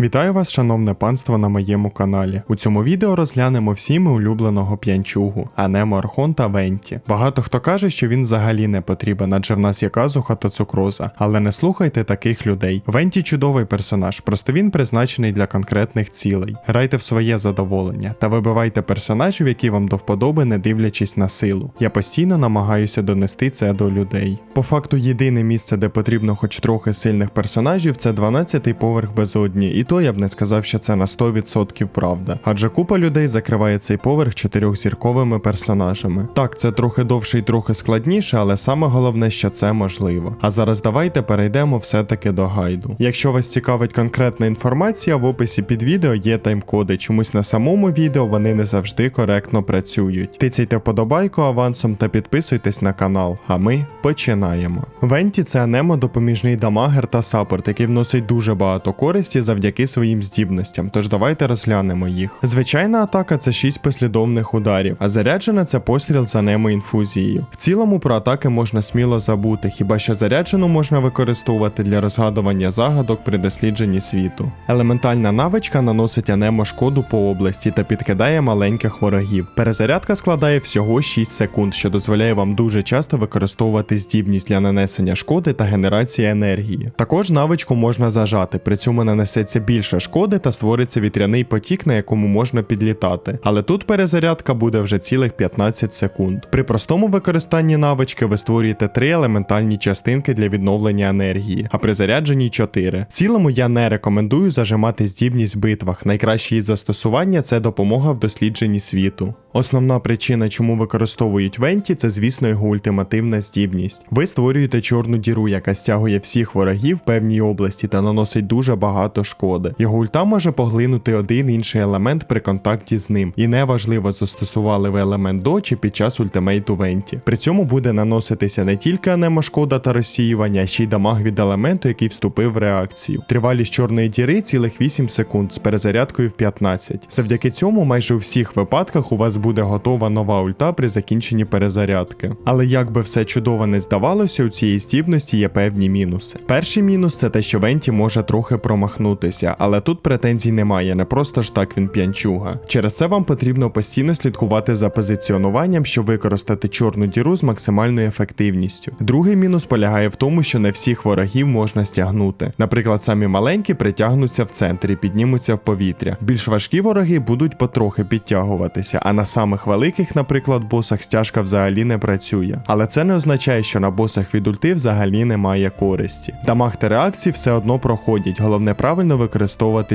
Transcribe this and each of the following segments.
Вітаю вас, шановне панство, на моєму каналі. У цьому відео розглянемо всі ми улюбленого п'янчугу, Анемо Архонта Венті. Багато хто каже, що він взагалі не потрібен, адже в нас є казуха та цукроза. Але не слухайте таких людей. Венті чудовий персонаж, просто він призначений для конкретних цілей. Грайте в своє задоволення та вибивайте персонажів, які вам до вподоби, не дивлячись на силу. Я постійно намагаюся донести це до людей. По факту, єдине місце, де потрібно хоч трохи сильних персонажів, це 12-й поверх безодні, і то я б не сказав, що це на 100% правда. Адже купа людей закриває цей поверх чотирьохзірковими персонажами. Так, це трохи довше і трохи складніше, але саме головне, що це можливо. А зараз давайте перейдемо все-таки до гайду. Якщо вас цікавить конкретна інформація, в описі під відео є тайм-коди. Чомусь на самому відео вони не завжди коректно працюють. Тицяйте вподобайку авансом та підписуйтесь на канал. А ми починаємо. Венті це анемо допоміжний дамагер та саппорт, який вносить дуже багато користі завдяки своїм здібностям. Тож давайте розглянемо їх. Звичайна атака це 6 послідовних ударів, а заряджена це постріл з анемо інфузією. В цілому про атаки можна сміло забути, хіба що заряджену можна використовувати для розгадування загадок при дослідженні світу. Елементальна навичка наносить анемо шкоду по області та підкидає маленьких ворогів. Перезарядка складає всього 6 секунд, що дозволяє вам дуже часто використовувати здібність для нанесення шкоди та генерації енергії. Також навичку можна зажати, при цьому нанесеться більше шкоди та створиться вітряний потік, на якому можна підлітати. Але тут перезарядка буде вже цілих 15 секунд. При простому використанні навички ви створюєте три елементальні частинки для відновлення енергії, а при зарядженні 4. В цілому я не рекомендую зажимати здібність в битвах. Найкраще її застосування це допомога в дослідженні світу. Основна причина, чому використовують Венті, це, звісно, його ультимативна здібність. Ви створюєте чорну діру, яка стягує всіх ворогів в певній області та наносить дуже багато шкоди. Його ульта може поглинути один інший елемент при контакті з ним, і неважливо, застосували ви елемент до чи під час ультимейту Венті. При цьому буде наноситися не тільки анемо шкода та розсіювання, ще й дамаг від елементу, який вступив в реакцію. Тривалість чорної діри цілих 8 секунд з перезарядкою в 15. Завдяки цьому майже у всіх випадках у вас буде готова нова ульта при закінченні перезарядки. Але як би все чудово не здавалося, у цієї здібності є певні мінуси. Перший мінус це те, що Венті може трохи промахнутися, але тут претензій немає, не просто ж так він п'янчуга. Через це вам потрібно постійно слідкувати за позиціонуванням, щоб використати чорну діру з максимальною ефективністю. Другий мінус полягає в тому, що не всіх ворогів можна стягнути. Наприклад, самі маленькі притягнуться в центрі, піднімуться в повітря. Більш важкі вороги будуть потрохи підтягуватися, а на самих великих, наприклад, босах стяжка взагалі не працює. Але це не означає, що на босах від ульти взагалі немає користі. Дамаг та реакції все одно проходять, головне правильно використовувати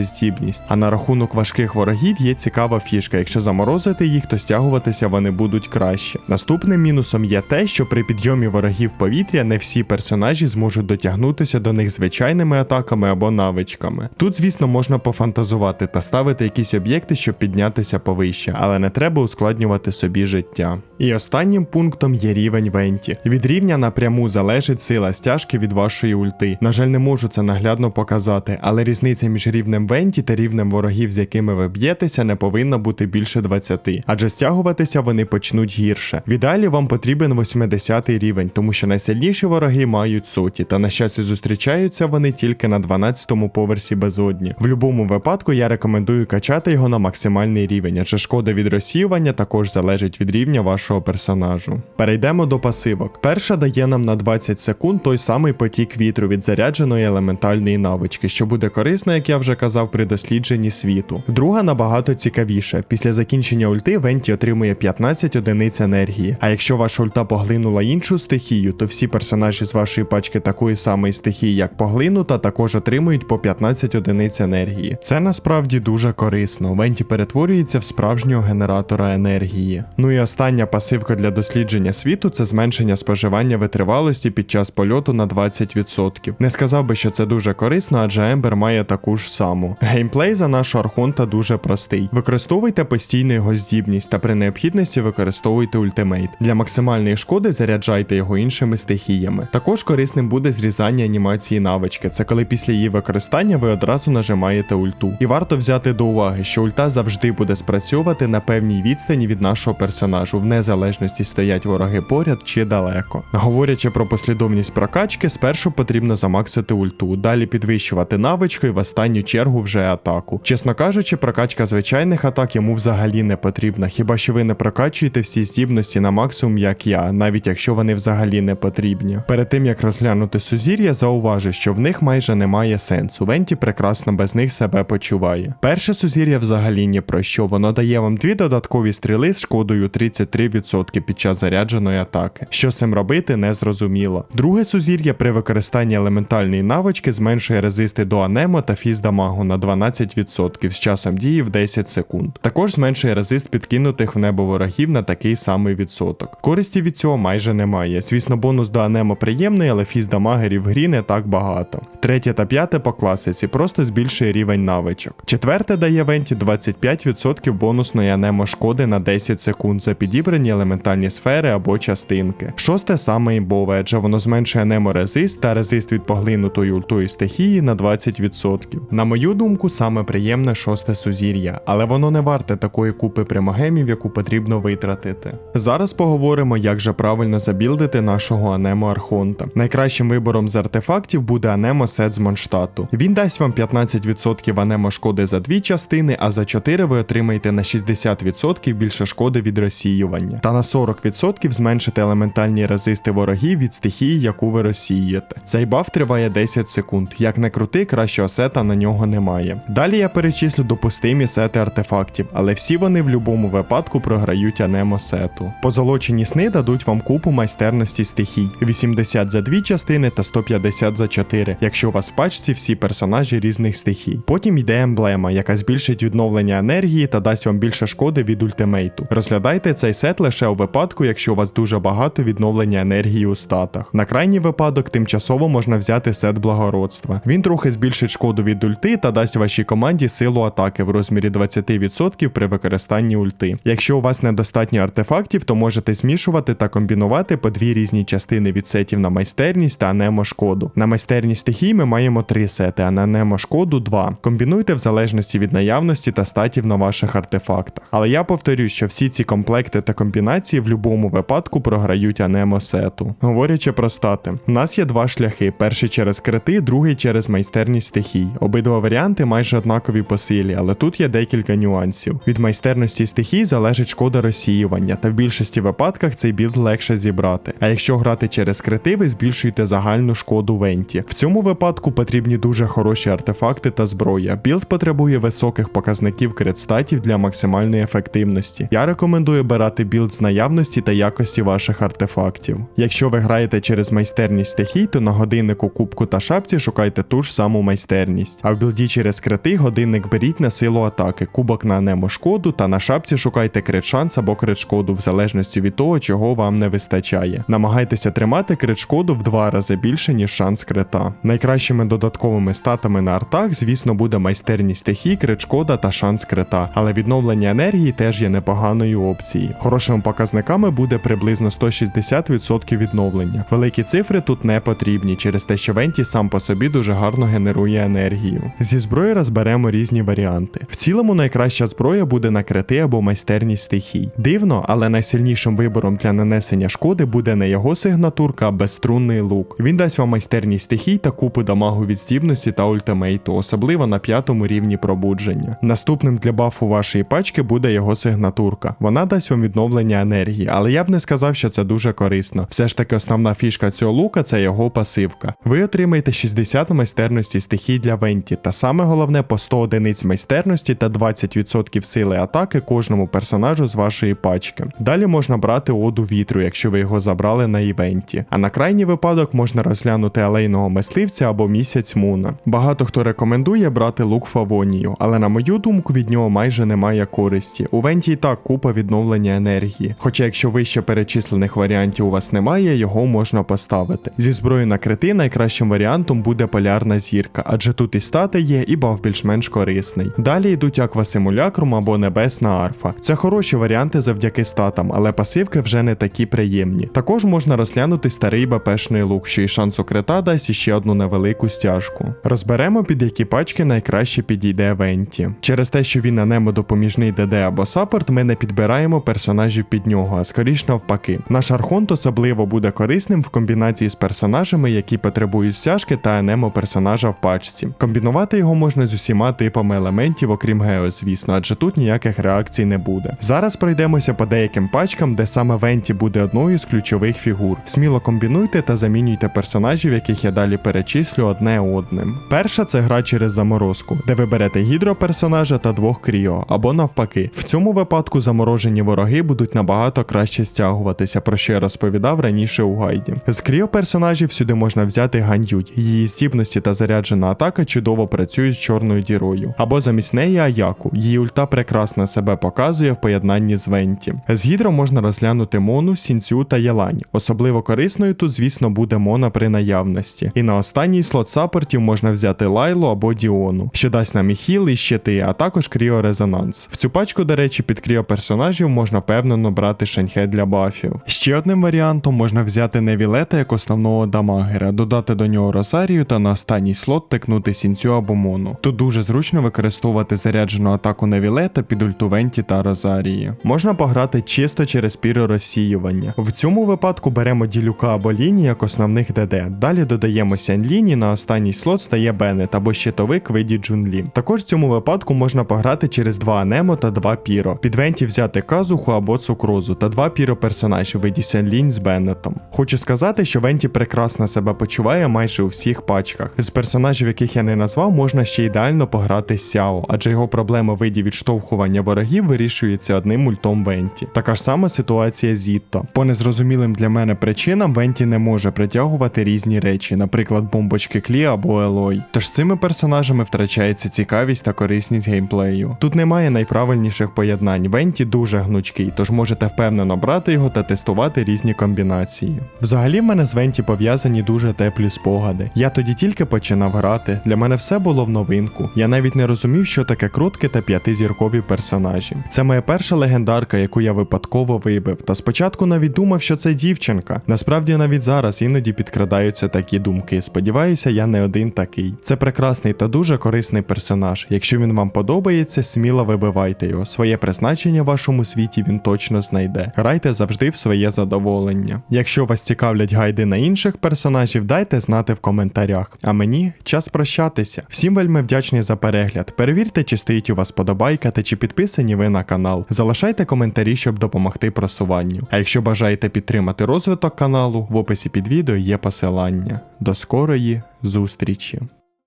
здібність. А на рахунок важких ворогів є цікава фішка. Якщо заморозити їх, то стягуватися вони будуть краще. Наступним мінусом є те, що при підйомі ворогів повітря не всі персонажі зможуть дотягнутися до них звичайними атаками або навичками. Тут, звісно, можна пофантазувати та ставити якісь об'єкти, щоб піднятися повище, але не треба ускладнювати собі життя. І останнім пунктом є рівень Венті. Від рівня напряму залежить сила стяжки від вашої ульти. На жаль, не можу це наглядно показати, але різниця між рівнем Венті та рівнем ворогів, з якими ви б'єтеся, не повинна бути більше 20, адже стягуватися вони почнуть гірше. В ідеалі вам потрібен 80 рівень, тому що найсильніші вороги мають соті, та на щастя зустрічаються вони тільки на 12-му поверсі безодні. В будь-якому випадку я рекомендую качати його на максимальний рівень, адже шкода від розсіювання також залежить від рівня вашого персонажу. Перейдемо до пасивок. Перша дає нам на 20 секунд той самий потік вітру від зарядженої елементальної навички, що буде корисно, як я вже казав, при дослідженні світу. Друга набагато цікавіша. Після закінчення ульти Венті отримує 15 одиниць енергії. А якщо ваша ульта поглинула іншу стихію, то всі персонажі з вашої пачки такої самої стихії, як поглинута, також отримують по 15 одиниць енергії. Це насправді дуже корисно. Венті перетворюється в справжнього генератора енергії. Ну і остання пасивка для дослідження світу це зменшення споживання витривалості під час польоту на 20%. Не сказав би, що це дуже корисно, адже Ембер має таку ж саму. Геймплей за нашого архонта дуже простий. Використовуйте постійно його здібність та при необхідності використовуйте ультимейт. Для максимальної шкоди заряджайте його іншими стихіями. Також корисним буде зрізання анімації навички. Це коли після її використання ви одразу нажимаєте ульту. І варто взяти до уваги, що ульта завжди буде спрацьовувати на певній відстані від нашого персонажу, в незалежності стоять вороги поряд чи далеко. Говорячи про послідовність прокачки, спершу потрібно замаксити ульту, далі підвищувати навичку і в останню чергу вже атаку. Чесно кажучи, прокачка звичайних атак йому взагалі не потрібна, хіба що ви не прокачуєте всі здібності на максимум, як я, навіть якщо вони взагалі не потрібні. Перед тим як розглянути сузір'я, зауважу, що в них майже немає сенсу. Венті прекрасно без них себе почуває. Перше сузір'я взагалі ні про що, воно дає вам дві додаткові стріли з шкодою 33% під час зарядженої атаки. Що цим робити, не зрозуміло. Друге сузір'я при використанні елементальної навички зменшує резисти до анемо та фіздамагу на 12% з часом дії в 10 секунд. Також зменшує резист підкинутих в небо ворогів на такий самий відсоток. Користі від цього майже немає. Звісно, бонус до анемо приємний, але фіздамагерів в грі не так багато. Третє та п'яте по класиці просто збільшує рівень навичок. Четверте дає Венті 25% бонусної анемо шкоди на 10 секунд за підібрані елементальні сфери або частинки. Шосте саме імбове, адже воно зменшує анемо резист та резист від поглинутої ультої стихії на 20%. На мою думку, саме приємне шосте сузір'я, але воно не варте такої купи примагемів, яку потрібно витратити. Зараз поговоримо, як же правильно забілдити нашого анемо Архонта. Найкращим вибором з артефактів буде анемо сет з Монштату. Він дасть вам 15% анемо шкоди за дві частини, а за 4 ви отримаєте на 60% більше шкоди від розсіювання. Та на 40% зменшите елементальні резисти ворогів від стихії, яку ви розсіюєте. Цей баф триває 10 секунд. Як не крути, кращого сета на нього немає. Далі я перечислю допустимі сети артефактів, але всі вони в будь-якому випадку програють анемо сету. Позолочені сни дадуть вам купу майстерності стихій: 80 за дві частини та 150 за 4, якщо у вас в пачці всі персонажі різних стихій. Потім йде емблема, яка збільшить відновлення енергії та дасть вам більше шкоди від ультимейту. Розглядайте цей сет лише у випадку, якщо у вас дуже багато відновлення енергії у статах. На крайній випадок тимчасово можна взяти сет благородства. Він трохи збільшить шкоду від ульти та дасть вашій команді силу атаки в розмірі 20% при використанні ульти. Якщо у вас недостатньо артефактів, то можете змішувати та комбінувати по дві різні частини від сетів на майстерність та немо шкоду. На майстерність стихій ми маємо три сети, а на немо шкоду два. Комбінуйте в залежності від наявності та статів на ваших артефактах. Але я повторюю, що всі ці комплекти та комбінації в будь-якому випадку програють анемо сету. Говорячи про стати, у нас є два шляхи: перший через крити, другий через майстерність стихій. Обидва варіанти майже однакові по силі, але тут є декілька нюансів. Від майстерності стихій залежить шкода розсіювання, та в більшості випадках цей білд легше зібрати. А якщо грати через крити, ви збільшуєте загальну шкоду венті. В цьому випадку потрібні дуже хороші артефакти та зброя. Білд потребує високих показників крит-статів для максимальної ефективності. Я рекомендую брати білд з наявності та якості ваших артефактів. Якщо ви граєте через майстерність стихій, то на годиннику, кубку та шапці шукайте ту ж саму майстерність. А в білді через крити годинник беріть на силу атаки, кубок на немо шкоду та на шапці шукайте крит шанс або крит шкоду в залежності від того, чого вам не вистачає. Намагайтеся тримати крит шкоду в два рази більше, ніж шанс крита. Найкращими додатковими статами на артах, звісно, буде майстерність стихій, крит шкода та шанс крита, але відновлення енергії теж є непоганою опцією. Хорошими показниками буде приблизно 160% відновлення. Великі цифри тут не потрібні через те, що Венті сам по собі дуже гарно генерує енергію. Зі зброї розберемо різні варіанти. В цілому найкраща зброя буде на крити або майстерність стихій. Дивно, але найсильнішим вибором для нанесення шкоди буде не його сигнатурка, а безструнний лук. Він дасть вам майстерність стихій та купу дамагу від здібності та ультимейту, особливо на п'ятому рівні пробудження. Наступним для бафу вашої пачки буде його сигнатурка. Вона дасть вам відновлення енергії, але я б не сказав, що це дуже корисно. Все ж таки, основна фішка цього лука це його пасивка. Ви отримаєте 60 майстерності стихій для Венті, та саме головне по 100 одиниць майстерності та 20% сили атаки кожному персонажу з вашої пачки. Далі можна брати оду вітру, якщо ви його забрали на івенті. А на крайній випадок можна розглянути алейного мисливця або місяць Муна. Багато хто рекомендує брати лук Фавонію, але на мою думку від нього майже немає користі. У Венті і так купа відновлення енергії. Хоча, якщо вище перечислених варіантів у вас немає, його можна поставити. Зі зброї на крити найкращим варіантом буде полярна зірка, адже тут і стати є, і баф більш-менш корисний. Далі йдуть аква симулякрум або небесна арфа. Це хороші варіанти завдяки статам, але пасивки вже не такі приємні. Також можна розглянути старий БПшний лук, що і шансу крита дасть іще одну невелику стяжку. Розберемо під які пачки найкраще підійде Венті. Через те, що він на немо допоміжний ДД або саппорт, ми не підбираємо персонажів персонажів під нього, а скоріш навпаки. Наш архонт особливо буде корисним в комбінації з персонажами, які потребують стяжки та енемо персонажа в пачці. Комбінувати його можна з усіма типами елементів, окрім гео, звісно, адже тут ніяких реакцій не буде. Зараз пройдемося по деяким пачкам, де саме Венті буде одною з ключових фігур. Сміло комбінуйте та замінюйте персонажів, яких я далі перечислю одне одним. Перша це гра через заморозку, де ви берете гідроперсонажа та двох кріо, або навпаки. В цьому випадку заморожені вороги будуть набагато краще стягуватися, про що я розповідав раніше у гайді. З кріо персонажів сюди можна взяти Ган'ють. Її здібності та заряджена атака чудово працюють з чорною дірою. Або замість неї Аяку. Її ульта прекрасно себе показує в поєднанні з Венті. З гідро можна розглянути Мону, Сінцю та Єлань. Особливо корисною тут, звісно, буде Мона при наявності. І на останній слот саппортів можна взяти Лайлу або Діону, що дасть нам і хіл, і щити, а також кріо резонанс. В цю пачку, до речі, під кріо персонажів можна певно брати шаньхе для бафів. Ще одним варіантом можна взяти Невілета як основного дамагера, додати до нього Росарію та на останній слот тикнути Сінцю або Мону. Тут дуже зручно використовувати заряджену атаку Невілета під ульту Венті та Розарії. Можна пограти чисто через піри розсіювання. В цьому випадку беремо Ділюка або Ліні як основних ДД. Далі додаємо Сянь Ліні, на останній слот стає Беннет або щитовик виді Джунлі. Також в цьому випадку можна пограти через два Анемо та два Піро. Під Венті взяти Казуху або Цукрозу та два Піро персонажі в виді Сянь з Беннетом. Хочу сказати, що Венті прекрасно себе почуває майже у всіх пачках. З персонажів, яких я не назвав, можна ще ідеально пограти з Сяо, адже його проблема в виді відштовхування ворогів вирішується одним ультом Венті. Така ж сама ситуація з Ітто. По незрозумілим для мене причинам Венті не може притягувати різні речі, наприклад, бомбочки Клі або Елой. Тож цими персонажами втрачається цікавість та корисність геймплею. Тут немає найправильніших поєднань. Венті дуже гнучкий, тож можете впевнено брати його та тестувати різні комбінації. Взагалі, в мене з Венті пов'язані дуже теплі спогади. Я тоді тільки починав грати. Для мене все було в новинку. Я навіть не розумів, що таке крутки та п'ятизіркові персонажі. Це моя перша легендарка, яку я випадково вибив. Та спочатку навіть думав, що це дівчинка. Насправді навіть зараз іноді підкрадаються такі думки. Сподіваюся, я не один такий. Це прекрасний та дуже корисний персонаж. Якщо він вам подобається, сміло вибивайте його. Своє призначення в вашому світі він точно знайде. Грайте завжди в своє задоволення. Якщо вас цікавлять гайди на інших персонажів, дайте знати в коментарях. А мені час прощатися. Всім вельми вдячний за перегляд. Перевірте, чи стоїть у вас подобайка та чи підписані ви на канал. Залишайте коментарі, щоб допомогти просуванню. А якщо бажаєте підтримати розвиток каналу, в описі під відео є посилання. До скорої зустрічі!